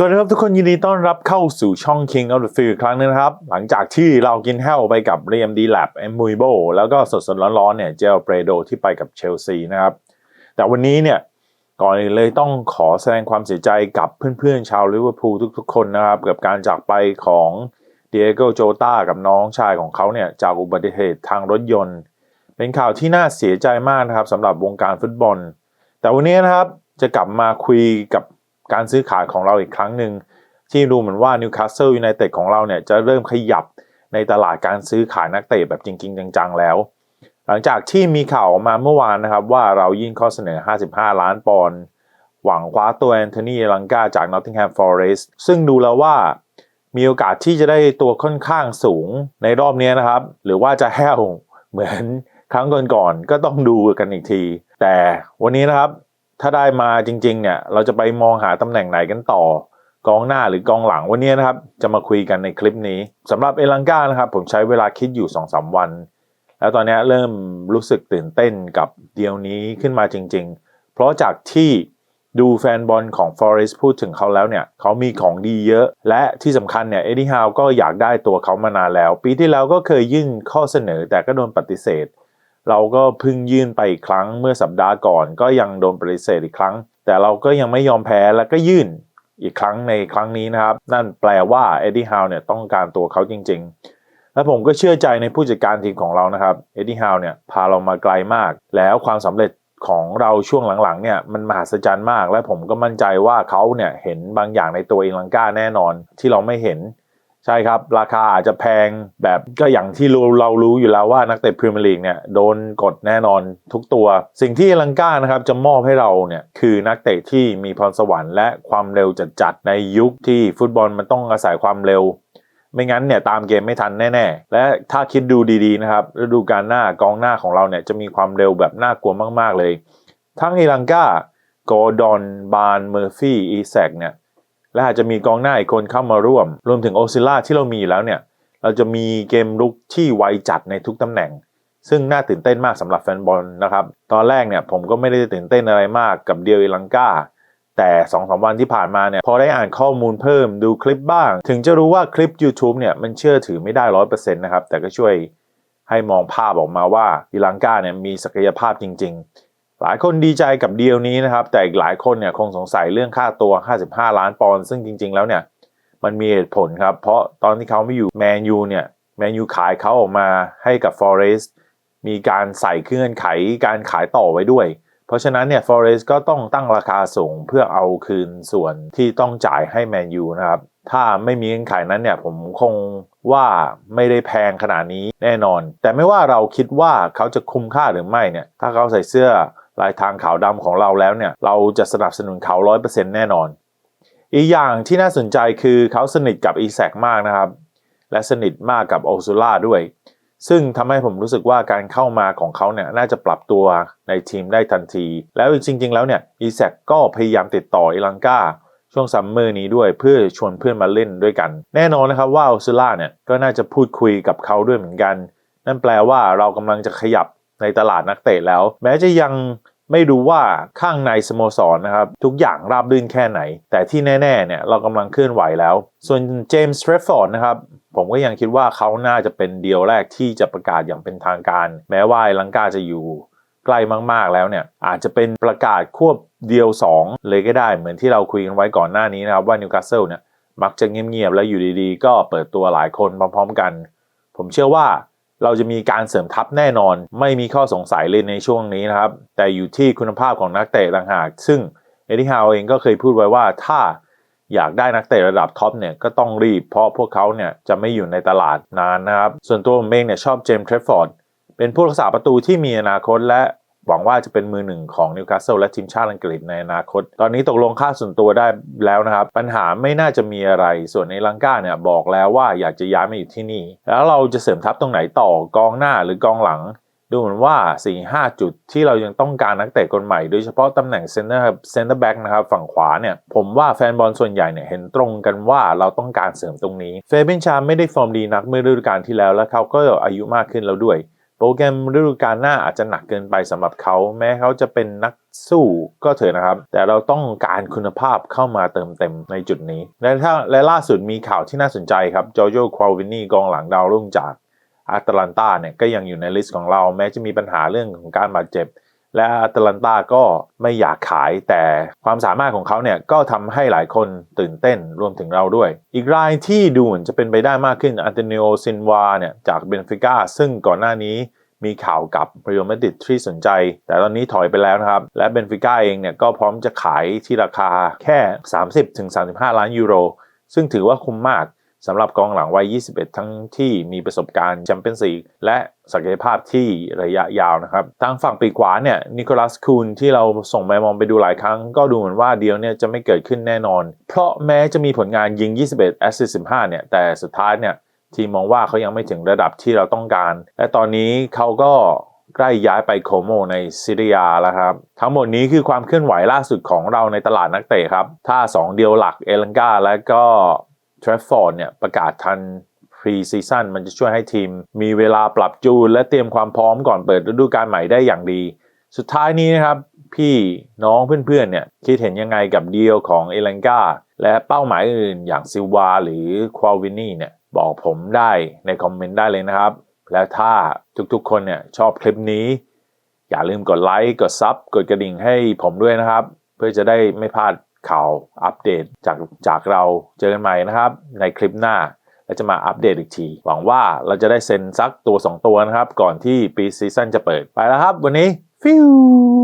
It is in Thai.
สวัสดีครับทุกคนยินดีต้อนรับเข้าสู่ช่อง King of the Field อีกครั้งนึงนะครับ หลังจากที่เรากินแห้วไปกับเรียมดีแลบเอ็มมุยโบแล้วก็สดๆร้อนๆเนี่ยเจลเปรโดที่ไปกับเชลซีนะครับ แต่วันนี้เนี่ยก่อนอื่นเลยต้องขอแสดงความเสียใจกับเพื่อนๆ ชาวลิเวอร์พูลทุกๆ คนนะครับ กับการจากไปของเดียโกโจตากับน้องชายของเขาเนี่ยจากอุบัติเหตุทางรถยนต์ เป็นข่าวที่น่าเสียใจมากนะครับสำหรับวงการฟุตบอล แต่วันนี้นะครับจะกลับมาคุยกับ การซื้อขายของเราอีกครั้งหนึ่งที่ดูเหมือนว่านิวคาสเซิลยูไนเต็ดของเราเนี่ยจะเริ่มขยับในตลาดการซื้อขายนักเตะแบบจริง ๆ จังๆแล้ว หลังจากที่มีข่าวออกมาเมื่อวานนะครับ ว่าเรายื่นข้อเสนอ 55 ล้านปอนด์หวังคว้าตัวแอนโทนีลังกาจากนอตติงแฮมฟอเรสต์ซึ่งดูแล้วว่ามีโอกาสที่จะได้ตัวค่อนข้างสูงในรอบนี้นะครับ หรือว่าจะแห้วเหมือนครั้งก่อนๆก็ต้องดูกันอีกที แต่วันนี้นะครับ ถ้าได้มาจริง ๆ เนี่ย เราจะไปมองหาตำแหน่งไหนกันต่อกองหน้าหรือกองหลังวันนี้นะครับ จะมาคุยกันในคลิปนี้สำหรับเอลังกานะครับ ผมใช้เวลาคิดอยู่ 2-3 วัน แล้วตอนนี้เริ่มรู้สึกตื่นเต้นกับเดียวนี้ขึ้นมาจริง ๆ เพราะจากที่ดูแฟนบอลของ Forest พูดถึงเขาแล้วเนี่ย เขามีของดีเยอะ และที่สำคัญเนี่ยเอ็ดดี้ฮาวก็อยากได้ตัวเขามานานแล้ว ปีที่แล้วก็เคยยื่นข้อเสนอแต่ก็โดนปฏิเสธ เราก็เพิ่งยื่นไปอีกครั้งเมื่อสัปดาห์ก่อนก็ยังโดนปฏิเสธอีกครั้ง แต่เราก็ยังไม่ยอมแพ้แล้วก็ยื่นอีกครั้งในครั้งนี้นะครับ นั่นแปลว่าเอ็ดดี้ฮาวเนี่ยต้องการตัวเขาจริง ๆ และผมก็เชื่อใจในผู้จัดการทีมของเรานะครับเอ็ดดี้ฮาวเนี่ยพาเรามาไกลมาก แล้วความสำเร็จของเราช่วงหลังๆเนี่ยมันมหัศจรรย์มาก และผมก็มั่นใจว่าเขาเนี่ยเห็นบางอย่างในตัวเอลังกาแน่นอนที่เราไม่เห็น ใช่ครับ ราคาอาจจะแพงแบบก็อย่างที่เราเรารู้อยู่แล้วว่านักเตะพรีเมียร์ลีกเนี่ยโดนกดแน่นอนทุกตัว สิ่งที่ลังกานะครับจะมอบให้เราเนี่ยคือนักเตะที่มีพรสวรรค์และความเร็วจัดๆในยุคที่ฟุตบอลมันต้องอาศัยความเร็วไม่งั้นเนี่ยตามเกมไม่ทันแน่ๆ และถ้าคิดดูดีๆนะครับฤดูกาลหน้ากองหน้าของเราเนี่ยจะมีความเร็วแบบน่ากลัวมากๆเลย ทั้งเอลังกาโกดอนบานเมอร์ฟี่อีแซกเนี่ย และอาจจะมีกองหน้าอีกคนเข้ามาร่วม รวมถึงโอซิล่าที่เรามีอยู่แล้วเนี่ยเราจะมีเกมลุกที่ไวจัดในทุกตำแหน่ง ซึ่งน่าตื่นเต้นมากสำหรับแฟนบอลนะครับ ตอนแรกเนี่ยผมก็ไม่ได้ตื่นเต้นอะไรมากกับเดียวอิลังกาแต่2อสวันที่ผ่านมาเนี่ยพอได้อ่านข้อมูลเพิ่มดูคลิปบ้าง ถึงจะรู้ว่าคลิป YouTube เนี่ยมันเชื่อถือไม่ได้ร้อยเปอร์เซ็นต์นะครับ แต่ก็ช่วยให้มองภาพออกมาว่าอิลังกาเนี่ยมีศักยภาพจริงๆ หลายคนดีใจกับเดีลนี้นะครับ แต่อีกหลายคนเนี่ยคงสงสัยเรื่องค่าตัว 55 ล้านปอนด์ซึ่งจริง ๆ แล้วเนี่ยมันมีเหตุผลครับ เพราะตอนที่เขาไม่อยู่แมนยูเนี่ยแมนยูขายเขาออกมาให้กับ Forest มีการใส่เคงื่อนไขการขายต่อไว้ด้วย เพราะฉะนั้นเนี่ย Forest ก็ต้องตั้งราคาสูงเพื่อเอาคืนส่วนที่ต้องจ่ายให้แมนยูนะครับ ถ้าไม่มีเงื่อนไขนั้นเนี่ยผมคงว่าไม่ได้แพงขนาดนี้แน่นอน แต่ไม่ว่าเราคิดว่าเขาจะคุ้มค่าหรือไม่เนี่ย ถ้าเขาใส่เสื้อ ลายทางขาวดำของเราแล้วเนี่ยเราจะสนับสนุนเขา100%แน่นอน อีกอย่างที่น่าสนใจคือเขาสนิทกับอีแซกมากนะครับ และสนิทมากกับโอซูล่าด้วย ซึ่งทำให้ผมรู้สึกว่าการเข้ามาของเขาเนี่ยน่าจะปรับตัวในทีมได้ทันที แล้วจริง ๆ แล้วเนี่ยอีแซกก็พยายามติดต่ออิลังกาช่วงซัมเมอร์นี้ด้วยเพื่อชวนเพื่อนมาเล่นด้วยกัน แน่นอนนะครับว่าโอซูล่าเนี่ยก็น่าจะพูดคุยกับเขาด้วยเหมือนกัน นั่นแปลว่าเรากำลังจะขยับ ในตลาดนักเตะแล้ว แม้จะยังไม่รู้ว่าข้างในสโมสรนะครับ ทุกอย่างราบรื่นแค่ไหน แต่ที่แน่ ๆ เนี่ย เรากำลังเคลื่อนไหวแล้ว ส่วนเจมส์เทรฟฟอร์ดนะครับ ผมก็ยังคิดว่าเขาน่าจะเป็นเดียวแรกที่จะประกาศอย่างเป็นทางการ แม้ว่าลังกาจะอยู่ใกล้มากๆแล้วเนี่ย อาจจะเป็นประกาศควบเดียว 2 เลยก็ได้เหมือนที่เราคุยกันไว้ก่อนหน้านี้นะครับว่านิวคาสเซิลเนี่ยมักจะเงียบๆแล้วอยู่ดีๆ ก็เปิดตัวหลายคนพร้อมๆกัน ผมเชื่อว่า เราจะมีการเสริมทัพแน่นอน ไม่มีข้อสงสัยเลยในช่วงนี้นะครับ แต่อยู่ที่คุณภาพของนักเตะต่างหาก ซึ่งเอดิฮาวเองก็เคยพูดไว้ว่าถ้าอยากได้นักเตะระดับท็อปเนี่ยก็ต้องรีบ เพราะพวกเขาเนี่ยจะไม่อยู่ในตลาดนานนะครับ ส่วนตัวผมเองเนี่ยชอบเจมส์เทรฟฟอร์ดเป็นผู้รักษาประตูที่มีอนาคตและ หวังว่าจะเป็นมือหนึ่งของนิวคาสเซิลและทีมชาติอังกฤษในอนาคต ตอนนี้ตกลงค่าส่วนตัวได้แล้วนะครับ ปัญหาไม่น่าจะมีอะไร ส่วนในลังกาเนี่ยบอกแล้วว่าอยากจะย้ายมาอยู่ที่นี่ แล้วเราจะเสริมทัพตรงไหนต่อกองหน้าหรือกองหลังดูเหมือนว่า 4-5 จุดที่เรายังต้องการนักเตะคนใหม่ โดยเฉพาะตำแหน่งเซนเตอร์เซนเตอร์แบ็กนะครับ ฝั่งขวาเนี่ย ผมว่าแฟนบอลส่วนใหญ่เนี่ย เห็นตรงกันว่าเราต้องการเสริมตรงนี้ เฟเบนชาไม่ได้ฟอร์มดีนักเมื่อฤดูกาลที่แล้ว และเขาก็อายุมากขึ้นแล้วด้วย โปรแกรมฤดูกาลหน้าอาจจะหนักเกินไปสำหรับเขา แม้เขาจะเป็นนักสู้ก็เถอะนะครับ แต่เราต้องการคุณภาพเข้ามาเติมเต็มในจุดนี้ และถ้าและล่าสุดมีข่าวที่น่าสนใจครับจอโจควาวินนี่กองหลังดาวรุ่งจากอาตแลนตาเนี่ยก็ยังอยู่ในลิสต์ของเรา แม้จะมีปัญหาเรื่องของการบาดเจ็บ และแอตแลนตาก็ไม่อยากขายแต่ความสามารถของเขาเนี่ยก็ทำให้หลายคนตื่นเต้นรวมถึงเราด้วย อีกรายที่ดูเหมือนจะเป็นไปได้มากขึ้นอันเตนิโอซินวาเนี่ยจากเบนฟิก้าซึ่งก่อนหน้านี้มีข่าวกับเรอัลมาดริดที่สนใจ แต่ตอนนี้ถอยไปแล้วนะครับ และเบนฟิก้าเองเนี่ยก็พร้อมจะขายที่ราคาแค่ 30-35 ล้านยูโร ซึ่งถือว่าคุ้มมาก สำหรับกองหลังวัย 21 ทั้งที่มีประสบการณ์แชมเปี้ยนส์ลีกและศักยภาพที่ระยะยาวนะครับ ทางฝั่งปีกขวาเนี่ยนิโคลัสคูนที่เราส่งไปมองไปดูหลายครั้ง ก็ดูเหมือนว่าเดียวเนี่ยจะไม่เกิดขึ้นแน่นอน เพราะแม้จะมีผลงานยิง 21 แอสซิสต์ 15 เนี่ย แต่สุดท้ายเนี่ยทีมมองว่าเขายังไม่ถึงระดับที่เราต้องการ และตอนนี้เขาก็ใกล้ย้ายไปโคโมในซิริยาแล้วครับ ทั้งหมดนี้คือความเคลื่อนไหวล่าสุดของเราในตลาดนักเตะครับ ถ้า 2 เดียวหลักเอลังกาและก็ ทรฟฟอร์ดเนี่ยประกาศทันพรีซีซั่นมันจะช่วยให้ทีม มีเวลาปรับจูนและเตรียมความพร้อมก่อนเปิดฤดูกาลใหม่ได้อย่างดี สุดท้ายนี้นะครับ พี่น้องเพื่อนๆเนี่ยคิดเห็นยังไงกับเดีลของเอลังกาและเป้าหมายอื่นอย่างซิวาหรือควาวินนี่เนี่ยบอกผมได้ในคอมเมนต์ได้เลยนะครับ แล้วถ้าทุกๆคนเนี่ยชอบคลิปนี้ อย่าลืมกดไลค์กดซับกดกระดิ่งให้ผมด้วยนะครับ เพื่อจะได้ไม่พลาด ข่าวอัปเดตจากจากเราเจอกันใหม่นะครับ ในคลิปหน้าและจะมาอัปเดตอีกที หวังว่าเราจะได้เซ็นซักตัว 2 ตัวนะครับ ก่อนที่ปีซีซั่นจะเปิดไปแล้วครับ วันนี้ฟิว